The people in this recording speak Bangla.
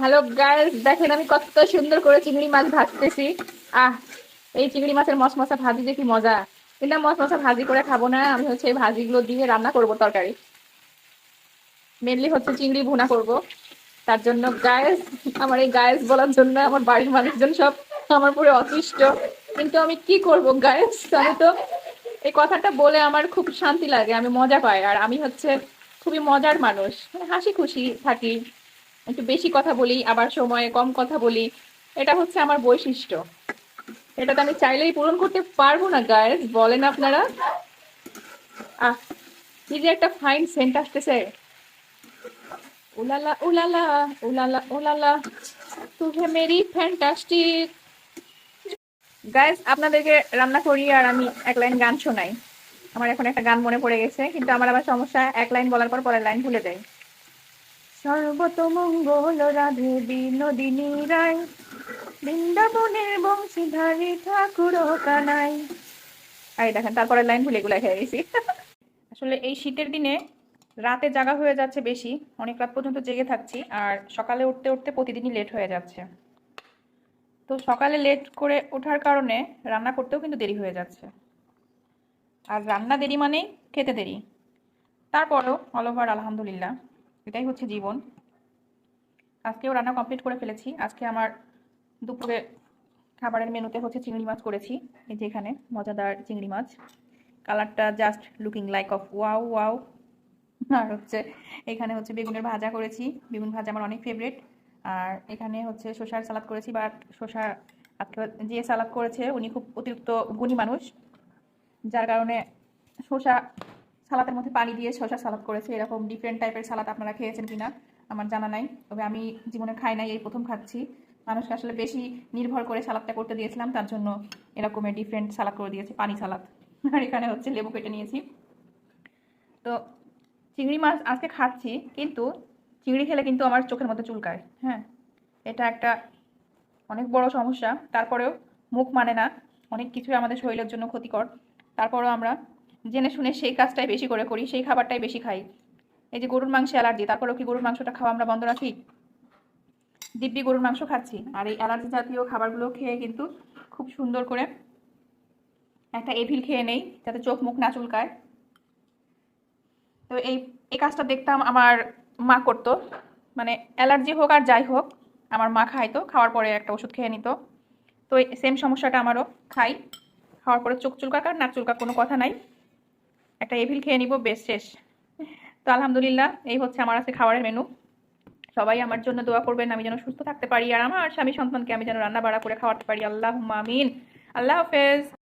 হ্যালো গাইস দেখেন, আমি কত সুন্দর করে চিংড়ি মাছ ভাজতেছি। আহ, এই চিংড়ি মাছের মশমশা ভাজি দেখি মজা। কিন্তু মশমশা ভাজি করে খাব না, আমি হচ্ছে এই ভাজিগুলো দিয়ে রান্না করব তরকারি। মেনলি হচ্ছে চিংড়ি ভুনা করব। তার জন্য গায়েস আমার এই গায়েস বলার জন্য আমার বাড়ির মানুষজন সব আমার পুরো অতিষ্ঠ। কিন্তু আমি কি করব গায়েস আমি তো এই কথাটা বলে আমার খুব শান্তি লাগে, আমি মজা পাই। আর আমি হচ্ছে খুবই মজার মানুষ। মানে হাসি খুশি থাকি। একটু বেশি কথা বলি, আবার সময়ে কম কথা বলি। এটা হচ্ছে আমার বৈশিষ্ট্য। এটা তো আমি চাইলেই পূরণ করতে পারব না গায়েস বলেন আপনারা। আহ, কি যে একটা ফাইন সেন্ট আসতেছে। উলালা উলালা উলালা উলালা। তু হে মেরি ফ্যান্টাস্টিক গাইস আপনাদেরকে রান্না করি আর আমি এক লাইন গান শোনাই। আমার এখন একটা গান মনে পড়ে গেছে, কিন্তু আমার আবার সমস্যা, এক লাইন বলার পর পরের লাইন ভুলে যাই। সর্বতমঙ্গল রাধে বিনোদিনী রায়। বৃন্দাবনের বংশীধারী ঠাকুর কানাই। এই দেখেন, তারপরের লাইন ভুলে গুলা খেয়ে গেছি। আসলে এই শীতের দিনে রাতে জাগা হয়ে যাচ্ছে বেশি, অনেক রাত পর্যন্ত জেগে থাকছি, আর সকালে উঠতে উঠতে প্রতিদিনই লেট হয়ে যাচ্ছে। তো সকালে লেট করে ওঠার কারণে রান্না করতেও কিন্তু দেরি হয়ে যাচ্ছে। আর রান্না দেরি মানেই খেতে দেরি। তারপরেও অল ওভার আলহামদুলিল্লাহ। এটাই হচ্ছে জীবন। আজকেও রান্না কমপ্লিট করে ফেলেছি। আজকে আমার দুপুরে খাবারের মেনুতে হচ্ছে চিংড়ি মাছ করেছি, এই যে এখানে মজাদার চিংড়ি মাছ। কালারটা just looking like of wow wow আর হচ্ছে এখানে হচ্ছে বেগুনের ভাজা করেছি। বেগুন ভাজা আমার অনেক ফেভারিট আর এখানে হচ্ছে শসার সালাদ করেছি বাট শসা আজকে যে সালাদ করেছে, উনি খুব অতিরিক্ত গুণী মানুষ। যার কারণে শসা সালাদের মধ্যে পানি দিয়ে শসা সালাদ করেছে, এরকম ডিফারেন্ট টাইপের সালাদ আপনারা খেয়েছেন কিনা আমার জানা নাই। তবে আমি জীবনে খাই নাই, এই প্রথম খাচ্ছি। মানুষকে আসলে বেশি নির্ভর করে সালাদটা করতে দিয়েছিলাম, তার জন্য এরকমের ডিফারেন্ট সালাদ করে দিয়েছি, পানি সালাদ। আর এখানে হচ্ছে লেবু কেটে নিয়েছি। তো চিংড়ি মাছ আজকে খাচ্ছি, কিন্তু চিংড়ি খেলে কিন্তু আমার চোখের মধ্যে চুলকায় হ্যাঁ? এটা একটা অনেক বড় সমস্যা। তারপরেও মুখ মানে না, অনেক কিছুই আমাদের শরীরের জন্য ক্ষতিকর। তারপরেও আমরা জেনে শুনে সেই কাজটাই বেশি করে করি, সেই খাবারটাই বেশি খাই। এই যে গরুর মাংসে অ্যালার্জি, তারপরেও কি গরুর মাংসটা খাওয়া আমরা বন্ধ রাখি? দিব্যি গরুর মাংস খাচ্ছি। আর এই অ্যালার্জি জাতীয় খাবারগুলো খেয়ে কিন্তু খুব সুন্দর করে একটা এভিল খেয়ে নেই, যাতে চোখ মুখ না চুলকায়। তো এই এই কাজটা দেখতাম আমার মা করতো। মানে অ্যালার্জি হোক আর যাই হোক, আমার মা খাইতো, খাওয়ার পরে একটা ওষুধ খেয়ে নিত। তো সেম সমস্যাটা আমারও, খাই। খাওয়ার পরে চোখ চুলকাক আর নাক চুলকাক কোনো কথা নাই। একটা এভিল খেয়ে নিব, বেশ শেষ। তো আলহামদুলিল্লাহ, এই হচ্ছে আমার আছে খাবারের মেনু সবাই আমার জন্য দোয়া করবেন, আমি যেন সুস্থ থাকতে পারি। আর আমার স্বামী সন্তানকে আমি যেন রান্না বাড়া করে খাওয়াতে পারি। আল্লাহ মামিন আল্লাহ হাফেজ।